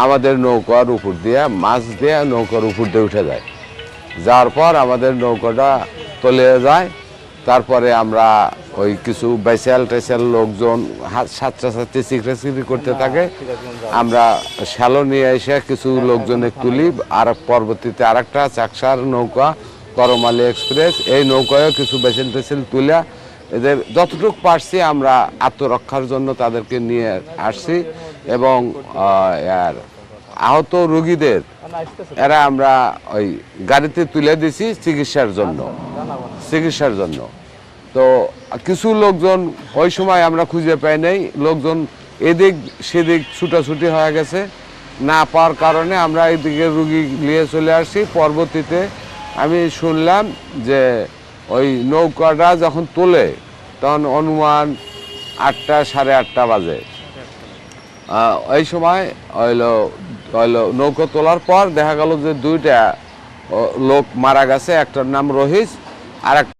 আমাদের নৌকার উপর দিয়ে মাছ দিয়ে নৌকার উপর দিয়ে উঠে যায়। যাওয়ার পর আমাদের নৌকাটা তলে যায়। তারপরে আমরা ওই কিছু বেসাল টেসাল লোকজন ছাত্রছাত্রী চিকড়ি করতে থাকে। আমরা শ্যালো নিয়ে এসে কিছু লোকজনে তুলি। আর পরবর্তীতে আর একটা চাকসার নৌকা করমালি এক্সপ্রেস এই নৌকায়ও কিছু বেসেল টেসেল তুলে এদের যতটুকু পারছি আমরা আত্মরক্ষার জন্য তাদেরকে নিয়ে আসছি। এবং আর আহত রোগীদের এরা আমরা ওই গাড়িতে তুলে দিছি চিকিৎসার জন্য চিকিৎসার জন্য। তো কিছু লোকজন ওই সময় আমরা খুঁজে পাই নাই, লোকজন এদিক সেদিক ছুটাছুটি হয়ে গেছে। না পাওয়ার কারণে আমরা এদিকে রুগী নিয়ে চলে আসছি। পরবর্তীতে আমি শুনলাম যে ওই নৌকাটা যখন তোলে, তখন অনুমান আটটা, সাড়ে আটটা বাজে। এই সময় হইল হইল নৌকো তোলার পর দেখা গেল যে দুইটা লোক মারা গেছে, একটার নাম রহিস আর